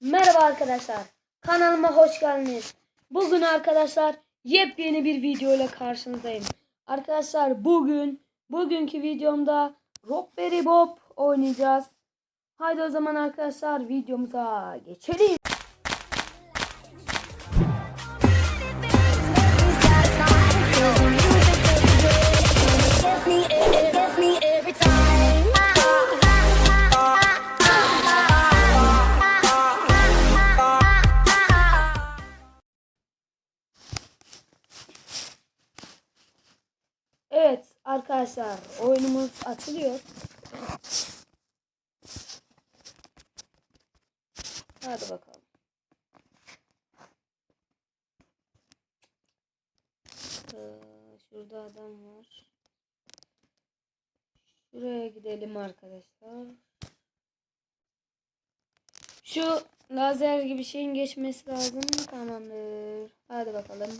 Merhaba arkadaşlar. Kanalıma hoş geldiniz. Bugün arkadaşlar yepyeni bir video ile karşınızdayım. Arkadaşlar bugün bugünkü videomda Rockberry Bob oynayacağız. Haydi o zaman arkadaşlar videomuza geçelim. Arkadaşlar oyunumuz açılıyor. Hadi bakalım. Ee, şurada adam var. Şuraya gidelim arkadaşlar. Şu lazer gibi şeyin geçmesi lazım. Tamamdır. Hadi bakalım.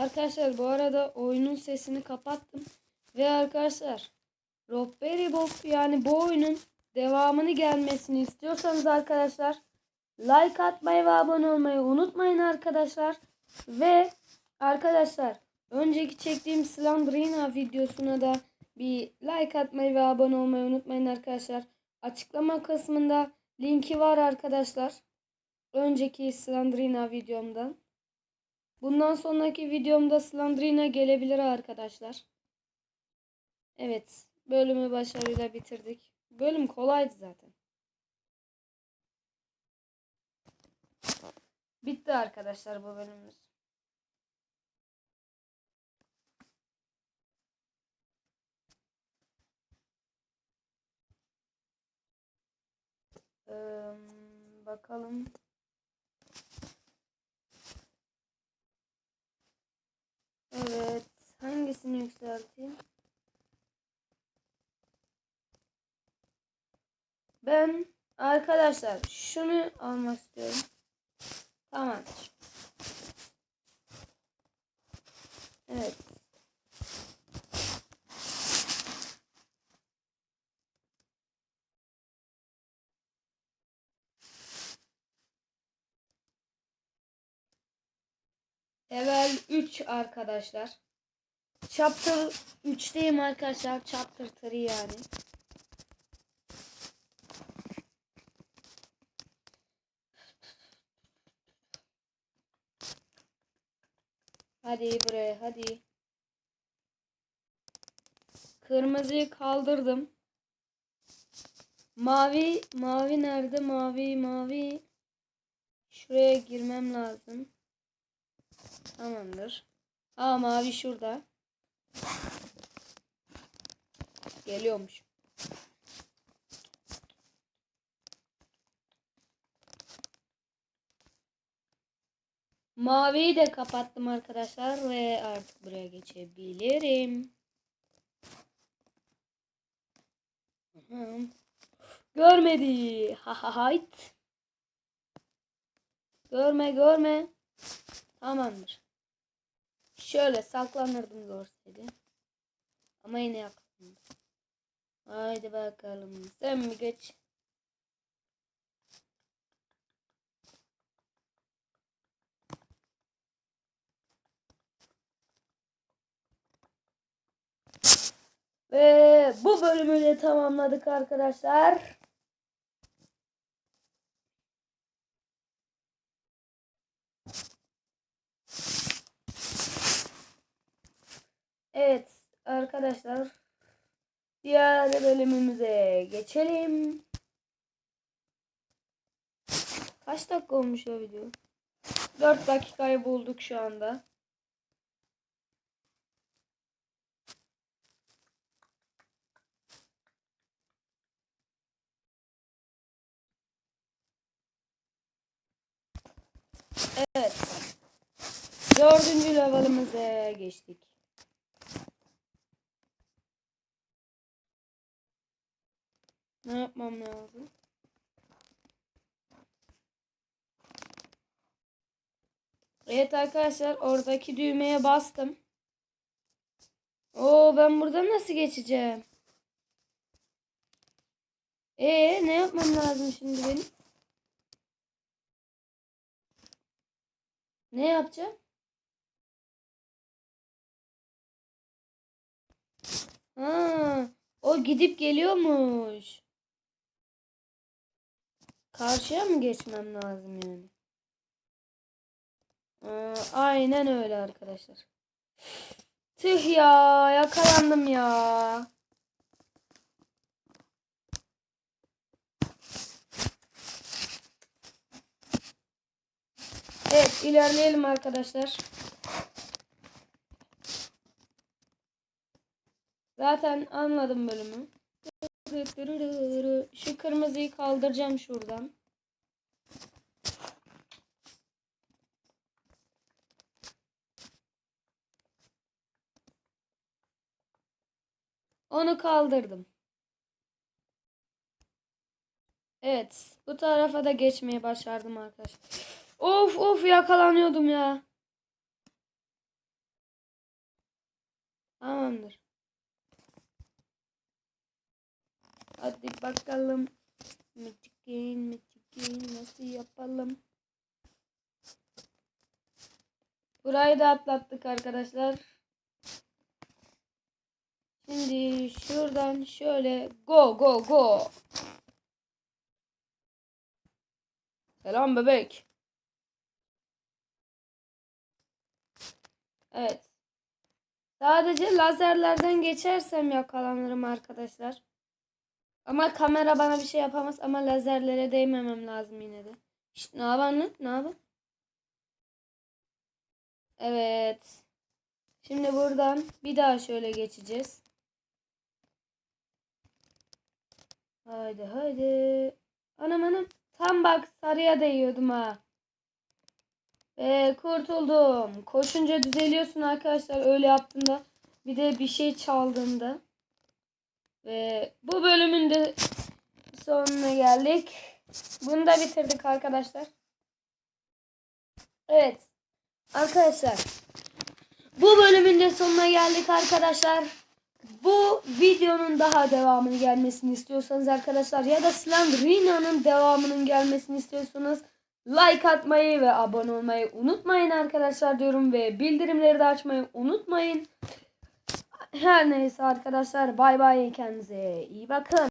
Arkadaşlar bu arada oyunun sesini kapattım. Ve arkadaşlar Rockberry Bob yani bu oyunun devamını gelmesini istiyorsanız arkadaşlar like atmayı ve abone olmayı unutmayın arkadaşlar. Ve arkadaşlar önceki çektiğim Slandrina videosuna da bir like atmayı ve abone olmayı unutmayın arkadaşlar. Açıklama kısmında linki var arkadaşlar. Önceki Slandrina videomdan. Bundan sonraki videomda Slandrina gelebilir arkadaşlar. Evet. Bölümü başarıyla bitirdik. Bölüm kolaydı zaten. Bitti arkadaşlar bu bölümümüz. Bakalım. Evet. Hangisini yükselteyim? Ben arkadaşlar şunu almak istiyorum. Tamamdır. Evet. Level 3 arkadaşlar. Chapter 3'teyim arkadaşlar. Chapter 3 yani. Hadi buraya hadi. Kırmızıyı kaldırdım. Mavi, mavi nerede? Mavi, mavi. Şuraya girmem lazım. Tamamdır. Aa mavi şurada. Geliyormuş. Maviyi de kapattım arkadaşlar ve artık buraya geçebilirim. Görmedi. Ha ha hayt. Görme görme. Tamamdır. Şöyle saklanırdım görseydi. Ama yine yaktım. Haydi bakalım. Sen mi geç? Ve bu bölümü de tamamladık arkadaşlar. Evet arkadaşlar. Diğer bölümümüze geçelim. Kaç dakika olmuş o video? 4 dakikayı bulduk şu anda. Evet. Dördüncü levelimize geçtik. Ne yapmam lazım? Evet arkadaşlar oradaki düğmeye bastım. Oo ben buradan nasıl geçeceğim? Ee ne yapmam lazım şimdi benim? Ne yapacağım? Ha, o gidip geliyormuş. Karşıya mı geçmem lazım yani? Aa, aynen öyle arkadaşlar. Tüh ya yakalandım ya. Evet ilerleyelim arkadaşlar. Zaten anladım bölümü. Şu kırmızıyı kaldıracağım şuradan. Onu kaldırdım. Evet. Bu tarafa da geçmeyi başardım arkadaşlar. Of of yakalanıyordum ya. Tamamdır. Hadi bakalım. Metikin metikin nasıl yapalım? Burayı da atlattık arkadaşlar. Şimdi şuradan şöyle go go go. Selam bebek. Evet. Sadece lazerlerden geçersem yakalanırım arkadaşlar. Ama kamera bana bir şey yapamaz ama lazerlere değmemem lazım yine de. Şşt, ne yapar lan? Ne yapar? Evet. Şimdi buradan bir daha şöyle geçeceğiz. Haydi haydi. Anam anam. Tam bak sarıya değiyordum ha. Ve kurtuldum. Koşunca düzeliyorsun arkadaşlar öyle yaptığında. Bir de bir şey çaldığında. Ve bu bölümün de sonuna geldik. Bunu da bitirdik arkadaşlar. Evet. Arkadaşlar. Bu bölümün de sonuna geldik arkadaşlar. Bu videonun daha devamını gelmesini istiyorsanız arkadaşlar ya da Slenderino'nun devamının gelmesini istiyorsanız like atmayı ve abone olmayı unutmayın arkadaşlar diyorum ve bildirimleri de açmayı unutmayın. Her neyse arkadaşlar bay bay kendinize iyi bakın.